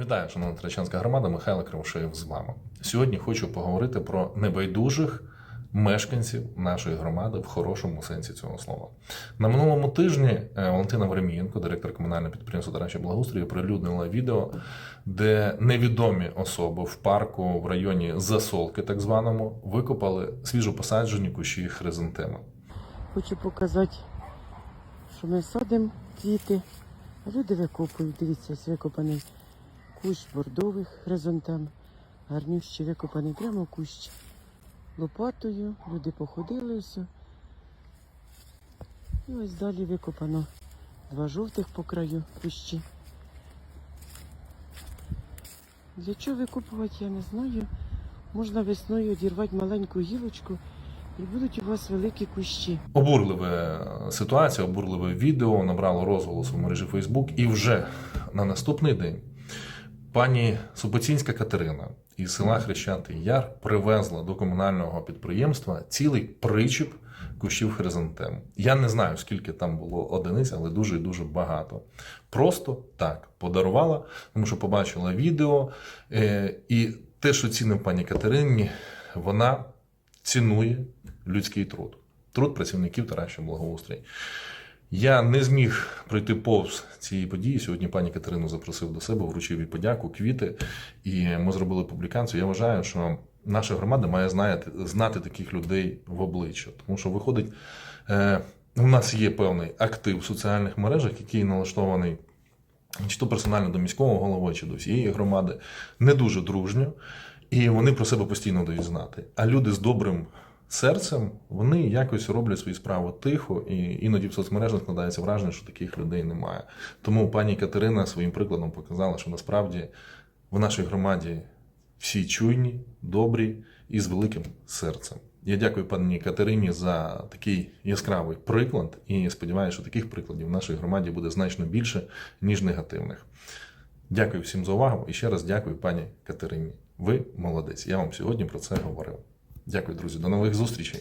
Вітаю, шановна Трачанська громада, Михайло Кривошеєв з вами. Сьогодні хочу поговорити про небайдужих мешканців нашої громади в хорошому сенсі цього слова. На минулому тижні е, Валентина Веремієнко, директор комунального підприємства Дарача Благоустрою, прилюднила відео, де невідомі особи в парку в районі Засолки, так званому, викопали свіжопосаджені кущі хризантеми. Хочу показати, що ми садимо квіти, а люди викопують. Дивіться, ось викопаний кущ бордових хризантем. Гарнющий викопаний прямо кущ лопатою. Люди походили все. І ось далі викопано два жовтих по краю кущі. Для чого викопувати, я не знаю. Можна весною одірвати маленьку гілочку і будуть у вас великі кущі. Обурлива ситуація, обурливе відео набрало розголосу в мережі Фейсбук, і вже на наступний день пані Супоцінська Катерина із села Хрещатий Яр привезла до комунального підприємства цілий причіп кущів хризантем. Я не знаю, скільки там було одиниць, але дуже і дуже багато. Просто так подарувала, тому що побачила відео. Е, і те, що цінив пані Катерині, вона цінує людський труд, труд працівників Тараща Благоустрій. Я не зміг пройти повз цієї події. Сьогодні пані Катерину запросив до себе, вручив їй подяку, квіти, і ми зробили публікацію. Я вважаю, що наша громада має знати, знати таких людей в обличчя, тому що виходить, е, у нас є певний актив в соціальних мережах, який налаштований чи то персонально до міського голови, чи до всієї громади, не дуже дружньо, і вони про себе постійно дають знати. А люди з добрим серцем вони якось роблять свої справи тихо, і іноді в соцмережах складається враження, що таких людей немає. Тому пані Катерина своїм прикладом показала, що насправді в нашій громаді всі чуйні, добрі і з великим серцем. Я дякую пані Катерині за такий яскравий приклад і сподіваюся, що таких прикладів в нашій громаді буде значно більше, ніж негативних. Дякую всім за увагу і ще раз дякую пані Катерині. Ви молодець. Я вам сьогодні про це говорив. Дякую, друзі. До нових зустрічей.